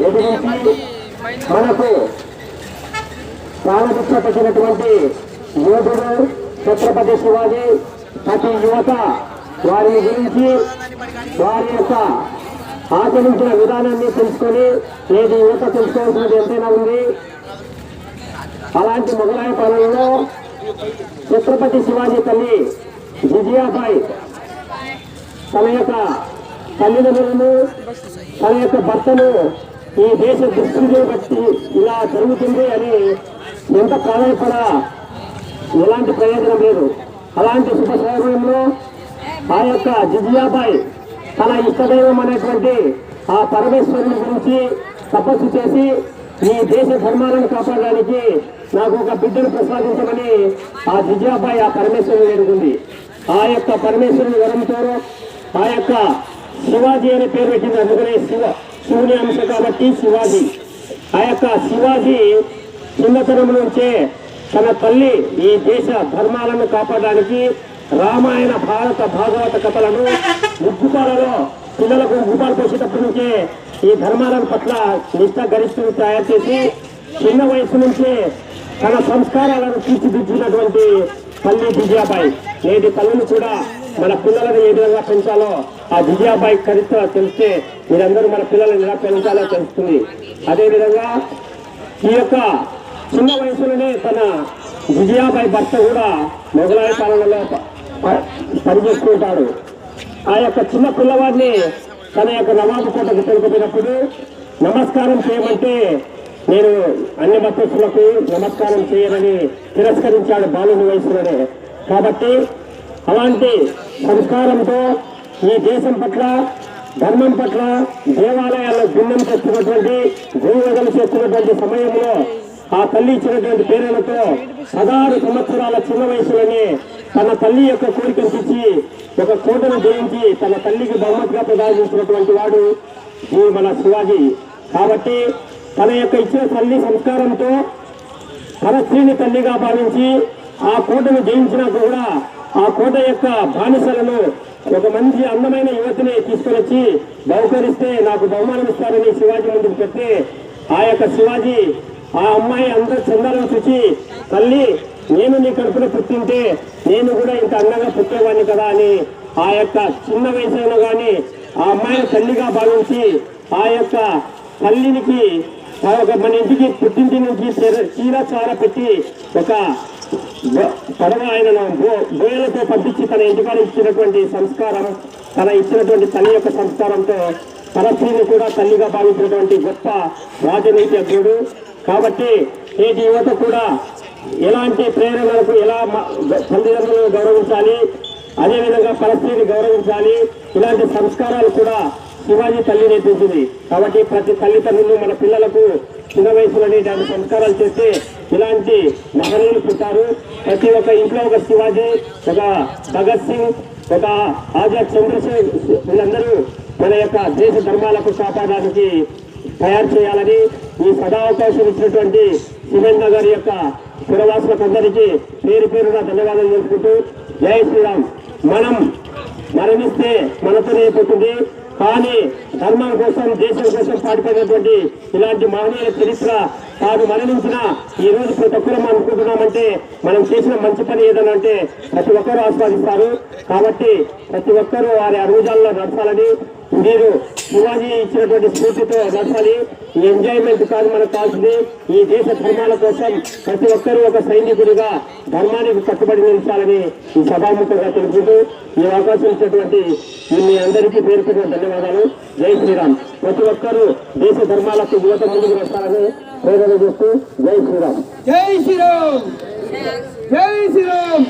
ఎదిరించి మనకు ప్రాణశిక్ష పెట్టినటువంటి యోధుడు ఛత్రపతి శివాజీ ప్రతి యువత వారి గురించి వారి యొక్క ఆచరించిన విధానాన్ని తెలుసుకొని నేటి యువత తెలుసుకోవాల్సినది ఎంతైనా ఉంది. అలాంటి మొఘలాయ పాలనలో ఛత్రపతి శివాజీ తల్లి విజయాబాయి తన యొక్క తల్లిదండ్రులను తన యొక్క భర్తను ఈ దేశ దుస్థితిని బట్టి ఇలా జరుగుతుంది అని ఎంత ప్రాధాన్యపడా ఎలాంటి ప్రయోజనం లేదు. అలాంటి శుభ సమయంలో ఆ యొక్క జిజియాబాయ్ తన ఇష్టదైవం అనేటువంటి ఆ పరమేశ్వరుని గురించి తపస్సు చేసి ఈ దేశ ధర్మాలను కాపాడడానికి నాకు ఒక బిడ్డను ప్రసాదించమని ఆ జిజియాబాయ్ ఆ పరమేశ్వరుని వేడుకుంది. ఆ యొక్క పరమేశ్వరుని వరంతో ఆ యొక్క శివాజీ అనే పేరు పెట్టింది అందుకనే శివ. శివుని అంశ కాబట్టి శివాజీ. ఆ యొక్క శివాజీ చిన్నతనం నుంచే తన తల్లి ఈ దేశ ధర్మాలను కాపాడడానికి రామాయణ భారత భాగవత కథలను ముగ్గుపాలలో పిల్లలకు ముగ్గుపాలు పోసేటప్పటి నుంచే ఈ ధర్మాల పట్ల నిష్ట గరిష్టను తయారు చేసి చిన్న వయసు నుంచే తన సంస్కారాలను తీర్చిదిద్దినటువంటి తల్లి విజయాబాయి నేటి తల్లిని కూడా మన పిల్లలను ఏ విధంగా పెంచాలో ఆ విజయాబాయి చరిత్ర తెలిస్తే మీరందరూ మన పిల్లలను ఎలా పెంచాలో తెలుస్తుంది. అదేవిధంగా ఈ యొక్క చిన్న వయసులోనే తన విజయాబాయి భర్త కూడా మొఘలాయ పాలనలో పనిచేసుకుంటాడు ఆ యొక్క చిన్న పిల్లవాడిని తన యొక్క నవాబు కోటకు తెలుపుతున్నప్పుడు నమస్కారం చేయమంటే నేను అన్ని మతస్థులకు నమస్కారం చేయనని తిరస్కరించాడు బాలుని వయసులోనే. కాబట్టి అలాంటి సంస్కారంతో ఈ దేశం పట్ల ధర్మం పట్ల దేవాలయాల్లో భిన్నం చేస్తున్నటువంటి గోవదలు చేస్తున్నటువంటి సమయంలో ఆ తల్లి ఇచ్చినటువంటి పేరులతో పదహారు సంవత్సరాల చిన్న వయసులోనే తన తల్లి యొక్క కోరికను తెచ్చి ఒక కోటను జయించి తన తల్లికి బహుమతిగా ప్రదానించినటువంటి వాడు ఈ మన శివాజీ. కాబట్టి తన యొక్క ఇచ్చిన తల్లి సంస్కారంతో పరస్త్రీని తల్లిగా భావించి ఆ కోటను జయించినా కూడా ఆ కోట యొక్క బానిసలను ఒక మంచి అందమైన యువతిని తీసుకొచ్చి బహుకరిస్తే నాకు బహుమానం ఇస్తారని శివాజీ ముందుకు పెడితే ఆ యొక్క శివాజీ ఆ అమ్మాయి అందరు చందాలను చూసి తల్లి నేను నీ కడుపున పుట్టింటే నేను కూడా ఇంత అందంగా పుట్టేవాడిని కదా అని ఆ యొక్క చిన్న వయసులో కానీ ఆ అమ్మాయిని తల్లిగా భావించి ఆ యొక్క తల్లినికి ఒక మన ఇంటికి పుట్టింటి నుంచి చీర- చీర చార పెట్టి ఒక బ- ఆయనను గోయలతో పట్టించి పంపించి తన ఇంటికాడ ఇచ్చినటువంటి సంస్కారం తన ఇచ్చినటువంటి తల్లి యొక్క సంస్కారంతో పరశ్రీని కూడా తల్లిగా భావించినటువంటి గొప్ప రాజనీతిజ్ఞుడు కాబట్టి నేటి యువత కూడా ఎలాంటి ప్రేరణలకు ఎలా మ- తల్లిదండ్రులను గౌరవించాలి అదేవిధంగా పరస్త్రీని గౌరవించాలి ఇలాంటి సంస్కారాలు కూడా శివాజీ తల్లి నేర్పించింది. కాబట్టి ప్రతి తల్లిదండ్రులు మన పిల్లలకు చిన్న వయసులోనే ఇలాంటి సంస్కారాలు చేస్తే ఇలాంటి మహనీయులు పుట్టారు. ప్రతి ఒక్క ఇంట్లో ఒక శివాజీ ఒక భగత్ సింగ్ ఒక ఆజాద్ చంద్రశేఖర్ వీళ్ళందరూ మన యొక్క దేశ ధర్మాలకు కాపాడడానికి తయారు చేయాలని ఈ సదావకాశం ఇచ్చినటువంటి సురేంద్ర గారి యొక్క పురవాసులకు అందరికీ పేరు పేరున ధన్యవాదాలు తెలుపుకుంటూ జై శ్రీరామ్. మనం మరణిస్తే మనతోనే నేర్పుతుంది కానీ ధర్మం కోసం దేశం కోసం పాటుపడినటువంటి ఇలాంటి మహనీయుల చరిత్ర తాను మరణించిన ఈ రోజు ప్రతి ఒక్కరు మనం అనుకుంటున్నామంటే మనం చేసిన మంచి పని ఏదైనా అంటే ప్రతి ఒక్కరూ ఆస్వాదిస్తారు. కాబట్టి ప్రతి ఒక్కరూ వారి అరుగుజాల్లో నడచాలని మీరు శివాజీ ఇచ్చినటువంటి స్ఫూర్తితో నడచాలి. ఈ ఎంజాయ్మెంట్ కాదు మనకు కావాల్సింది ఈ దేశ ధర్మాల కోసం ప్రతి ఒక్కరూ ఒక సైనికుడిగా ధర్మానికి కట్టుబడి నిలిచాలని ఈ సభాముఖంగా తెలుపుతూ ఈ అవకాశం ఇచ్చినటువంటి మీ అందరికీ పేరుకున్న ధన్యవాదాలు. జై శ్రీరామ్. ప్రతి ఒక్కరూ దేశ ధర్మాలకు యువత ముందుకు వస్తారని ప్రేరణ చేస్తూ జై శ్రీరామ్. జై శ్రీరామ్. జై శ్రీరామ్.